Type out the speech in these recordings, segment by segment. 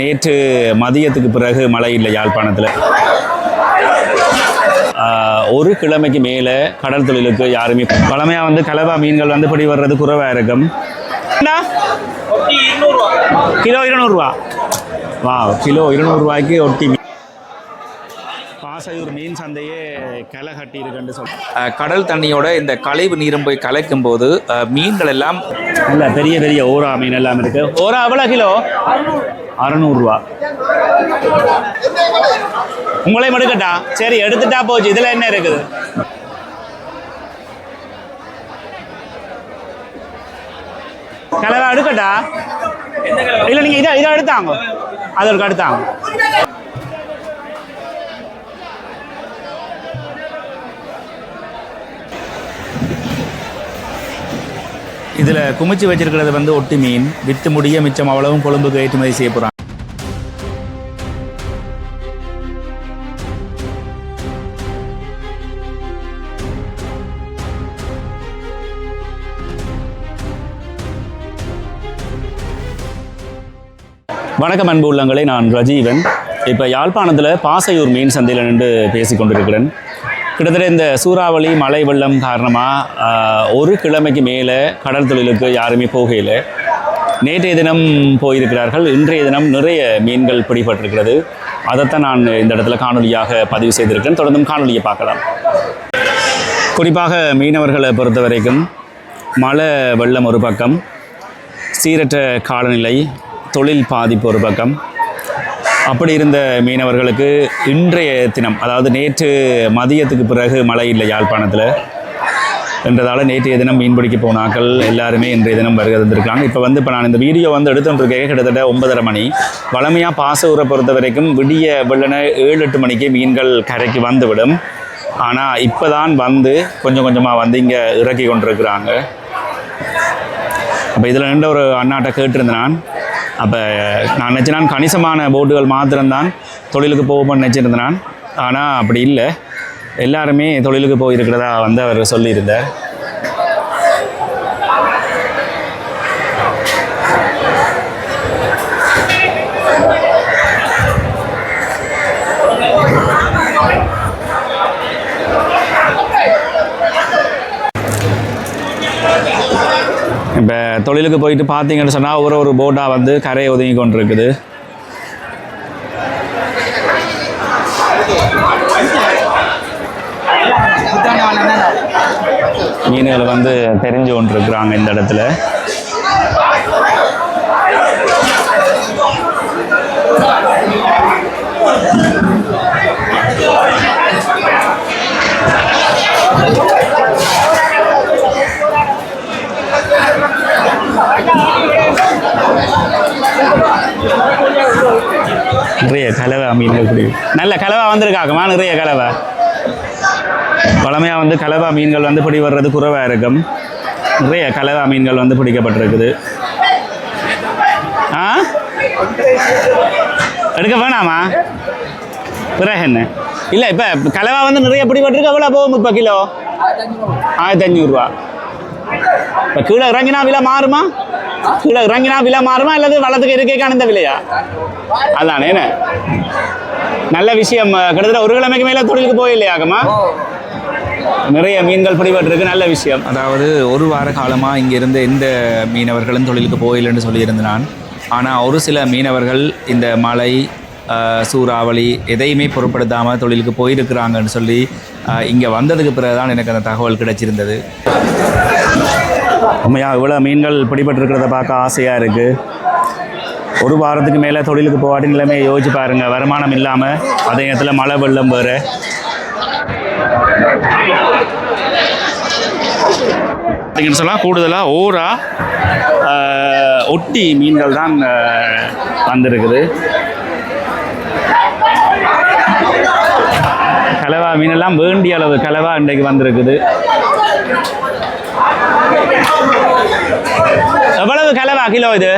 நேற்று மதியத்துக்கு பிறகு மழை இல்லை யாழ்ப்பாணத்தில். ஒரு கிழமைக்கு மேலே கடல் தொழிலுக்கு யாருமே பழமையாக வந்து கலவா மீன்கள் வந்து படி வர்றது குறைவாக இருக்கும்? கிலோ இருநூறுவா. வா கிலோ இருநூறுவாய்க்கு ஒட்டி மீன். பாசையூர் மீன் சந்தையே களை கட்டி இருக்குன்னு கடல் தண்ணியோட இந்த கழிவு நீரும் போய் கலக்கும் போது மீன்கள் எல்லாம் இல்ல பெரிய பெரிய ஓரா மீன் எல்லாம் இருக்கு. ஓரா எவ்வளோ கிலோ? அறநூறுவா. உங்களையும் எடுக்கட்டா சரி எடுத்துட்டா போச்சு. இதுல என்ன இருக்குது? கலவை எடுக்கட்டா? இல்ல நீங்க இதை இதை எடுத்தாங்க. அதற்கு எடுத்தாங்க இதில் குமிச்சு வச்சிருக்கிறது வந்து ஒட்டி மீன். வித்து முடிய மிச்சம் அவ்வளவும் கொழும்புக்கு ஏற்றுமதி செய்ய போகிறாங்க வணக்கம் அன்பு உள்ளங்களை. நான் ரஜீவன். இப்போ யாழ்ப்பாணத்தில் பாசையூர் மீன் சந்தையில் நின்று பேசி கொண்டிருக்கிறேன். கிட்டத்தட்ட இந்த சூறாவளி மழை வெள்ளம் காரணமாக ஒரு கிழமைக்கு மேலே கடல் தொழிலுக்கு யாருமே போகையில். நேற்றைய தினம் போயிருக்கிறார்கள். இன்றைய தினம் நிறைய மீன்கள் பிடிபட்டிருக்கிறது. அதைத்தான் நான் இந்த இடத்துல காணொலியாக பதிவு செய்திருக்கேன் தொடர்ந்தும் காணொலியை பார்க்கலாம். குறிப்பாக மீனவர்களை பொறுத்த வரைக்கும் மழை வெள்ளம் ஒரு பக்கம். சீரற்ற காலநிலை தொழில் பாதிப்பு ஒரு பக்கம். அப்படி இருந்த மீனவர்களுக்கு இன்றைய தினம் அதாவது நேற்று மதியத்துக்கு பிறகு மழை இல்லை யாழ்ப்பாணத்தில். என்றதால் நேற்றைய தினம் மீன் பிடிக்க போனாக்கள் எல்லாருமே இன்றைய தினம் வருகை தந்திருக்காங்க இப்போ வந்து இப்போ நான் இந்த வீடியோ வந்து எடுத்துட்டுருக்கேன் கிட்டத்தட்ட ஒன்பதரை மணி. வளமையாக பாச ஊரை பொறுத்த வரைக்கும் விடிய வெள்ளன ஏழு எட்டு மணிக்கு மீன்கள் கரைக்கு வந்துவிடும். ஆனால் இப்போ தான் வந்து கொஞ்சம் கொஞ்சமாக வந்து இங்கே இறக்கி கொண்டிருக்கிறாங்க. அப்போ இதில் நின்ற ஒரு அண்ணாட்ட கேட்டிருந்தேன் நான். அப்போ நான் நினச்சினான் கணிசமான போட்டுகள் மாத்திரம்தான் தொழிலுக்கு போகும்னு நினச்சிருந்தேன் ஆனால் அப்படி இல்லை. எல்லாருமே தொழிலுக்கு போயிருக்கிறதா வந்து அவர் சொல்லியிருந்தார். இப்போ போயிட்டு பார்த்தீங்கன்னு சொன்னால் ஒரு ஒரு போட்டாக வந்து கரையை ஒதுங்கி கொண்டிருக்குது. மீன்கள் வந்து தெரிஞ்சு கொண்டிருக்கிறாங்க இந்த இடத்துல. நிறைய கலவை மீன்கள் பிடி நல்ல கலவா வந்திருக்காக்குமா நிறைய கலவை. பழமையாக வந்து கலவா மீன்கள் வந்து பிடி வர்றது குறைவாக இருக்கும். நிறைய கலவா மீன்கள் வந்து பிடிக்கப்பட்டிருக்குது. ஆ? எடுக்க வேணாமா? பிறகு என்ன? இல்லை இப்போ கலவா வந்து நிறைய பிடிபட்டிருக்கு. எவ்வளோ போகும் இப்போ கிலோ? ஆயிரத்தி அஞ்சூறுரூவா இப்போ கீழே இறங்கினா விலை மாறுமா? கீழே இறங்கினா விலை மாறுமா? அல்லது வளத்துக்கு இருக்கைக்கான இந்த விலையா? அதானே என்ன? நல்ல விஷயம். கிட்டத்தட்ட ஒரு கிழமைக்கு மேலே தொழிலுக்கு போயில்லையாகமா நிறைய மீன்கள் பிடிபட்டிருக்கு நல்ல விஷயம். அதாவது ஒரு வார காலமாக இங்கே இருந்த எந்த மீனவர்களும் தொழிலுக்கு போயில்லைன்னு சொல்லியிருந்தேன் நான். ஆனால் ஒரு சில மீனவர்கள் இந்த மழை சூறாவளி எதையுமே பொருட்படுத்தாமல் தொழிலுக்கு போயிருக்கிறாங்கன்னு சொல்லி இங்கே வந்ததுக்கு பிறகு தான் எனக்கு அந்த தகவல் கிடைச்சிருந்தது. உண்மையா இவ்வளோ மீன்கள் பிடிபட்டிருக்கிறத பார்க்க ஆசையாக இருக்குது ஒரு வாரத்துக்கு மேலே தொழிலுக்கு போகாட்டி நிலைமையை யோசிச்சு பாருங்க. வருமானம் இல்லாமல் அதே நேரத்தில் மழை வெள்ளம் வேறு. பார்த்தீங்கன்னு சொன்னால் கூடுதலாக ஓரா ஒட்டி மீன்கள் தான் வந்திருக்குது. கலவா மீனெல்லாம் வேண்டிய அளவு கலவா இன்றைக்கு வந்திருக்குது. எவ்வளவு கலவா கிலோ இது?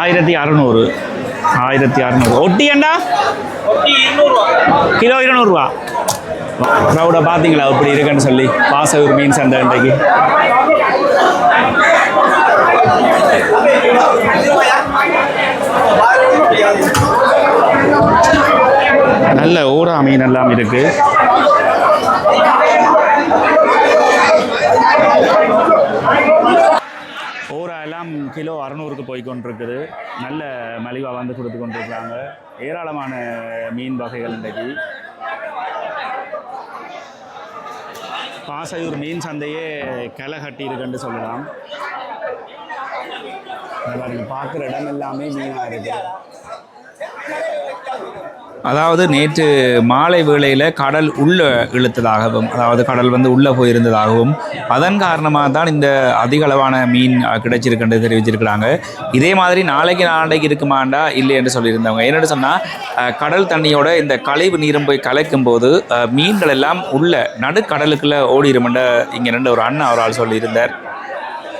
ஆயிரத்தி அறநூறு. ஆயிரத்தி அறநூறு. ஒட்டி ஏண்டா கிலோ இருநூறுவா. க்ரௌடை பார்த்தீங்களா இப்படி இருக்குன்னு சொல்லி. பாசூர் மீன் சந்தை இன்றைக்கு. நல்ல ஊரா மீன் எல்லாம் இருக்கு. ஊரா எல்லாம் கிலோ அறநூறுக்கு போய் கொண்டிருக்குது. நல்ல மலிவாக வந்து கொடுத்து கொண்டிருக்கிறாங்க. ஏராளமான மீன் வகைகள் இன்றைக்கு. பாசையூர் மீன் சந்தையே களை கட்டி இருக்குன்னு சொல்லலாம். இங்க பார்க்குற இடம் எல்லாமே மீனாக இருக்குது அதாவது நேற்று மாலை வேளையில் கடல் உள்ளே இழுத்ததாகவும் அதாவது கடல் வந்து உள்ளே போயிருந்ததாகவும் அதன் காரணமாக தான் இந்த அதிக அளவான மீன் அஹ், கிடைச்சிருக்குன்னு தெரிவிச்சிருக்கிறாங்க. இதே மாதிரி நாளைக்கு நாளைக்கு இருக்குமாண்டா இல்லை என்று சொல்லியிருந்தவங்க. என்னென்னு சொன்னால் கடல் தண்ணியோட இந்த கழிவு நீரும் போய் கலைக்கும் போது மீன்கள் எல்லாம் உள்ள நடுக்கடலுக்குள்ளே ஓடிடுமெண்ட இங்கே ரெண்டு ஒரு அண்ணன் ஒரு ஆள் சொல்லியிருந்தார்.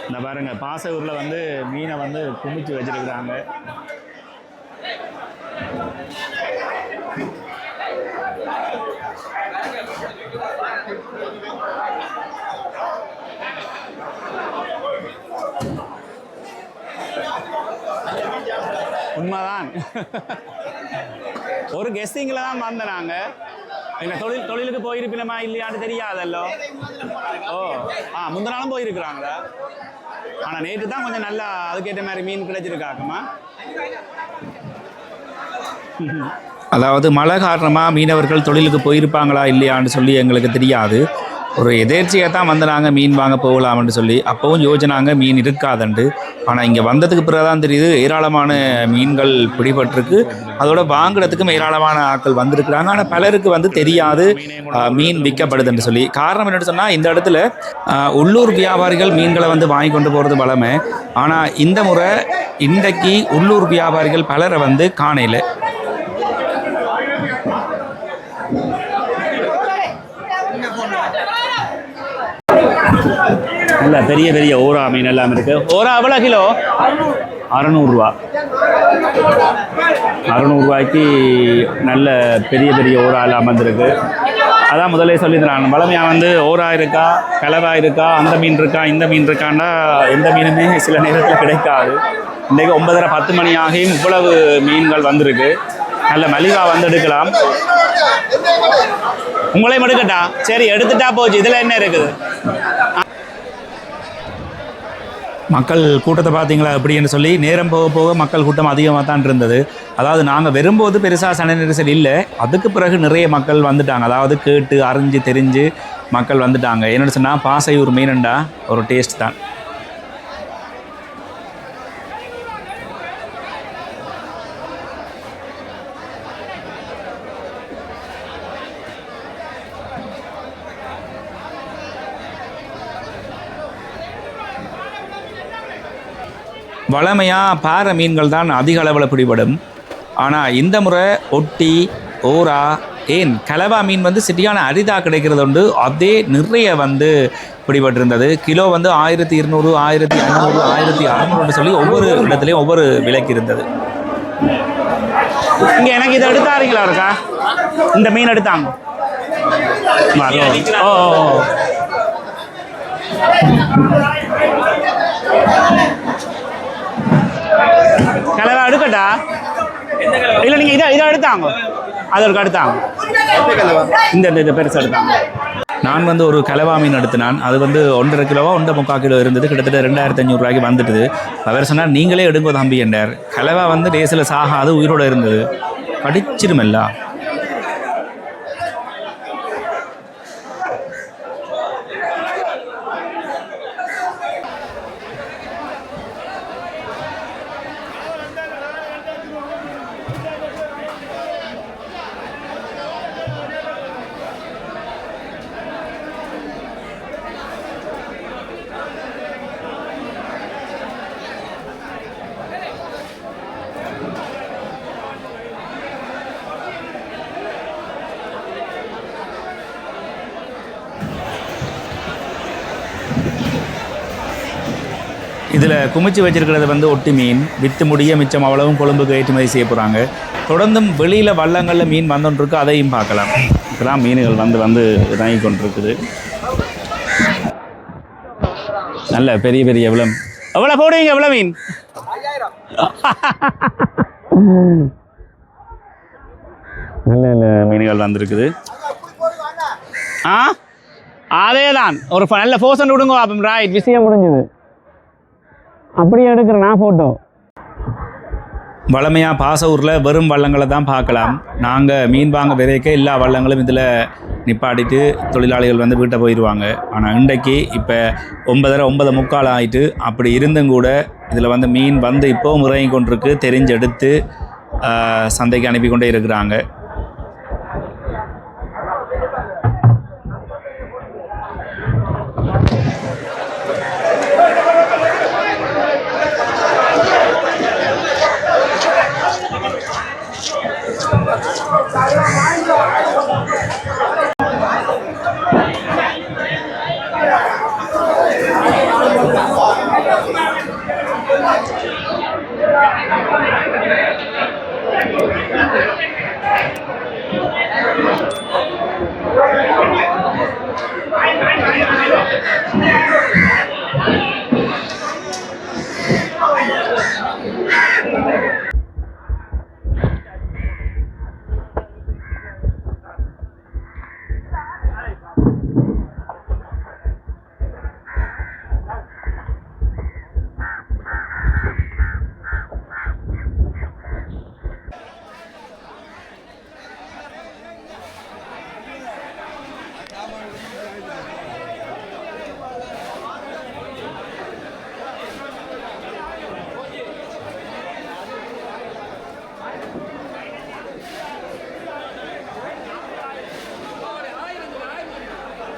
இந்த பாருங்க ஊரில் வந்து மீனை வந்து குமிச்சு வச்சிருக்கிறாங்க. உண்மைதான். ஒரு கெஸ்டிங்கில் தான் வந்தேன் நாங்கள் இல்லை தொழில் தொழிலுக்கு போயிருப்பினமா இல்லையான்னு தெரியாதல்லோ. ஓ ஆ முந்தின நாளும் போயிருக்கிறாங்களா? ஆனால் நேற்று தான் கொஞ்சம் நல்லா அதுக்கேற்ற மாதிரி மீன் கிடைச்சிருக்காக்குமா அதாவது மழை காரணமாக மீனவர்கள் தொழிலுக்கு போயிருப்பாங்களா இல்லையான்னு சொல்லி எங்களுக்கு தெரியாது. ஒரு எதேர்ச்சியாக தான் வந்து நாங்கள் மீன் வாங்க போகலாம்னு சொல்லி. அப்போவும் யோஜனாங்க மீன் இருக்காதுண்டு. ஆனால் இங்கே வந்ததுக்கு பிறகு தான் தெரியுது ஏராளமான மீன்கள் பிடிபட்டிருக்கு. அதோட வாங்குறதுக்கும் ஏராளமான ஆட்கள் வந்திருக்கிறாங்க. ஆனால் பலருக்கு வந்து தெரியாது மீன் விற்கப்படுதுன்னு சொல்லி. காரணம் என்னென்னு சொன்னால் இந்த இடத்துல உள்ளூர் வியாபாரிகள் மீன்களை வந்து வாங்கி கொண்டு போகிறது பலமே ஆனால் இந்த முறை இன்றைக்கு உள்ளூர் வியாபாரிகள் பலரை வந்து காணையில் நல்ல பெரிய பெரிய ஓரா மீன் எல்லாம் இருக்கு. ஓரா எவ்வளோ கிலோ? அறநூறுரூவா அறநூறுரூவாய்க்கு நல்ல பெரிய பெரிய ஓரா எல்லாம் வந்திருக்கு. அதான் முதல்ல நான் வளமையாக வந்து ஓரா இருக்கா கலவா இருக்கா அந்த மீன் இருக்கா இந்த மீன் இருக்கான்னா எந்த மீனுமே சில நேரத்தில் கிடைக்காது. இன்றைக்கு ஒன்பதரை பத்து மணி ஆகியும் இவ்வளவு மீன்கள் வந்திருக்கு. நல்ல மலிவாக வந்து எடுக்கலாம். உங்களையும் எடுக்கட்டா? சரி எடுத்துட்டா போச்சு. இதில் என்ன இருக்குது? மக்கள் கூட்டத்தை பார்த்தீங்களா அப்படின்னு சொல்லி நேரம் போக போக மக்கள் கூட்டம் அதிகமாக தான் இருந்தது. அதாவது நாங்கள் வரும்போது பெருசாக சன நெரிசல் இல்லை. அதுக்கு பிறகு நிறைய மக்கள் வந்துட்டாங்க. அதாவது கேட்டு அறிஞ்சு தெரிஞ்சு மக்கள் வந்துட்டாங்க. என்னென்னு சொன்னால் பாசையூர் மீனண்டா ஒரு டேஸ்ட் தான். வளமையாக பாறை மீன்கள் தான் அதிக அளவில் பிடிபடும். ஆனால் இந்த முறை ஒட்டி ஓரா ஏன் கலவா மீன் வந்து சிட்டியான அரிதாக கிடைக்கிறது உண்டு. அதே நிறைய வந்து பிடிபட்டிருந்தது. கிலோ வந்து ஆயிரத்தி இருநூறு ஆயிரத்தி ஐநூறு ஆயிரத்தி அறநூறுன்னு சொல்லி ஒவ்வொரு இடத்துலையும் ஒவ்வொரு விலைக்கு இருந்தது. இங்கே எனக்கு இதை எடுத்தாருங்களா இருக்கா? இந்த மீன் எடுத்தாங்க. ஓ ஓ, ஓ. கலரா எடுக்கட்டா இல்லை நீங்கள் இதை இதை எடுத்தாங்க அதற்கு எடுத்தாங்க இந்த இந்த- இந்த பெருசு எடுத்தாங்க நான் வந்து ஒரு கலவா மீன் எடுத்தினான் அது வந்து ஒன்றரை கிலோவா ஒன்றரை முக்கால் கிலோ இருந்தது. கிட்டத்தட்ட ரெண்டாயிரத்தி ஐநூறுரூவாய்க்கு வந்துட்டுது. அவர் சொன்னார் நீங்களே எடுங்க தம்பி என்றார். கலவா வந்து டேஸில் சாகாது உயிரோட இருந்தது. கடிச்சிருமெல்லா இதில் குமிச்சு வச்சிருக்கிறது வந்து ஒட்டி மீன் வித்து முடிய மிச்சம் அவ்வளவும் கொழும்புக்கு ஏற்றுமதி செய்ய போகிறாங்க தொடர்ந்தும் வெளியில் வள்ளங்களில் மீன் வந்துட்டுருக்கு அதையும் பார்க்கலாம். இப்போலாம் மீன்கள் வந்து வந்து இறங்கி கொண்டிருக்குது. நல்ல பெரிய பெரிய எவ்வளோ எவ்வளோ போடுவீங்க எவ்வளோ மீன்? நல்ல நல்ல மீன்கள் வந்திருக்குது. ஆ? அதே தான் ஒரு நல்ல ஃபோர்சன் விடுங்க அப்போ ரைட் விஷயம் முடிஞ்சுது. அப்படியே எடுக்கிறேன் நான் ஃபோட்டோ வளமையாக பாசூரில் வெறும் வள்ளங்களை தான் பார்க்கலாம். நாங்கள் மீன் வாங்க விதைக்க எல்லா வள்ளங்களும் இதில் நிப்பாடிட்டு தொழிலாளிகள் வந்து வீட்டை போயிடுவாங்க. ஆனால் இன்றைக்கு இப்போ ஒன்பதரை ஒன்பது முக்கால் ஆயிட்டு அப்படி இருந்தும் கூட இதில் வந்து மீன் வந்து இப்போ முறையும் கொண்டிருக்கு தெரிஞ்செடுத்து சந்தைக்கு அனுப்பி கொண்டே இருக்கிறாங்க.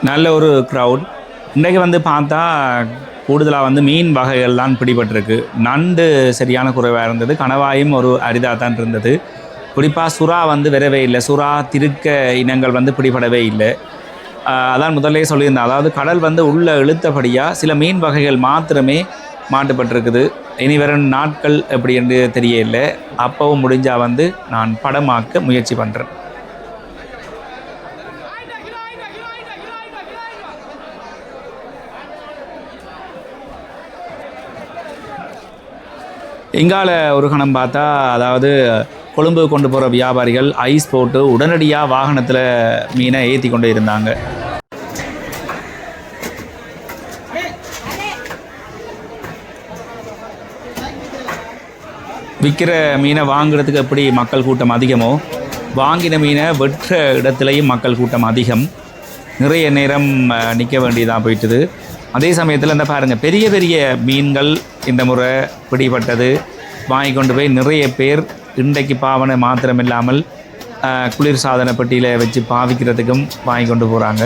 நல்ல ஒரு க்ரௌட் இன்றைக்கு வந்து பார்த்தா கூடுதலாக வந்து மீன் வகைகள் தான் பிடிபட்டிருக்கு. நண்டு சரியான குறைவாக இருந்தது. கணவாயும் ஒரு அரிதாக தான் இருந்தது. குறிப்பாக சுறா வந்து வரவே இல்லை. சுறா திருக்க இனங்கள் வந்து பிடிபடவே இல்லை. அதான் முதல்லே சொல்லியிருந்தேன். அதாவது கடல் வந்து உள்ளே இழுத்தபடியாக சில மீன் வகைகள் மாத்திரமே மாட்டுப்பட்டிருக்குது. இனி வரும் நாட்கள் எப்படி என்று தெரியல அப்பவும் முடிஞ்சால் வந்து நான் படமாக்க முயற்சி பண்ணுறேன் இங்கால ஒரு கணம் பார்த்தா அதாவது கொழும்பு கொண்டு போகிற வியாபாரிகள் ஐஸ் போட்டு உடனடியாக வாகனத்தில் மீனை ஏற்றி கொண்டு இருந்தாங்க. விற்கிற மீனை வாங்குறதுக்கு எப்படி மக்கள் கூட்டம் அதிகமோ வாங்கின மீனை வெற்ற இடத்துலையும் மக்கள் கூட்டம் அதிகம். நிறைய நேரம் நிற்க வேண்டியதாக போயிட்டுது. அதே சமயத்தில் இந்த பாருங்கள் பெரிய பெரிய மீன்கள் இந்த முறை பிடிபட்டது வாங்கி கொண்டு போய் நிறைய பேர் இன்றைக்கு பாவனை மாத்திரம் இல்லாமல் குளிர் சாதன பெட்டியில் வச்சு பாவிக்கிறதுக்கும் வாங்கி கொண்டு போகிறாங்க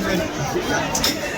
Thank you.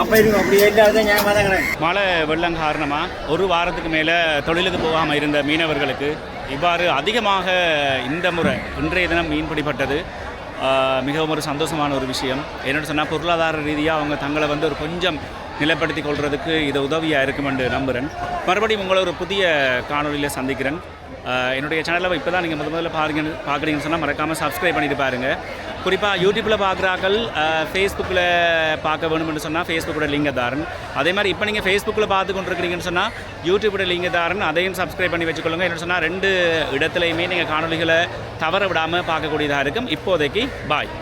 அப்போ இருக்கும் அப்படி தான் மழை வெள்ளம் காரணமாக ஒரு வாரத்துக்கு மேலே தொழிலுக்கு போகாமல் இருந்த மீனவர்களுக்கு இவ்வாறு அதிகமாக இந்த முறை இன்றைய தினம் மீன் பிடிப்பட்டது மிகவும் ஒரு சந்தோஷமான ஒரு விஷயம். என்னென்னு சொன்னால் பொருளாதார ரீதியாக அவங்க தங்களை வந்து ஒரு கொஞ்சம் நிலைப்படுத்தி கொள்வதுக்கு இது உதவியாக இருக்கும் என்று நம்புகிறேன் மறுபடியும் உங்களை ஒரு புதிய காணொளியில் சந்திக்கிறேன். என்னுடைய சேனலை இப்போ தான் நீங்கள் முத முதல்ல பாருங்க பார்க்குறீங்கன்னு சொன்னால் மறக்காமல் சப்ஸ்கிரைப் பண்ணிட்டு பாருங்கள் குறிப்பாக யூடியூப்பில் பார்க்குறாக்கள் ஃபேஸ்புக்கில் பார்க்க வேணும்னு சொன்னால் ஃபேஸ்புக்கோட லிங்கதாரன் அதே மாதிரி இப்போ நீங்கள் ஃபேஸ்புக்கில் பார்த்து கொண்டிருக்கிறீங்கன்னு சொன்னால் யூடியூபோட லிங்கதாரன் அதையும் சப்ஸ்கிரைப் பண்ணி வச்சுக்கொள்ளுங்க. என்னென்னு சொன்னால் ரெண்டு இடத்துலையுமே நீங்கள் காணொளிகளை தவற விடாமல் பார்க்கக்கூடியதாக இருக்கும். இப்போதைக்கு பாய்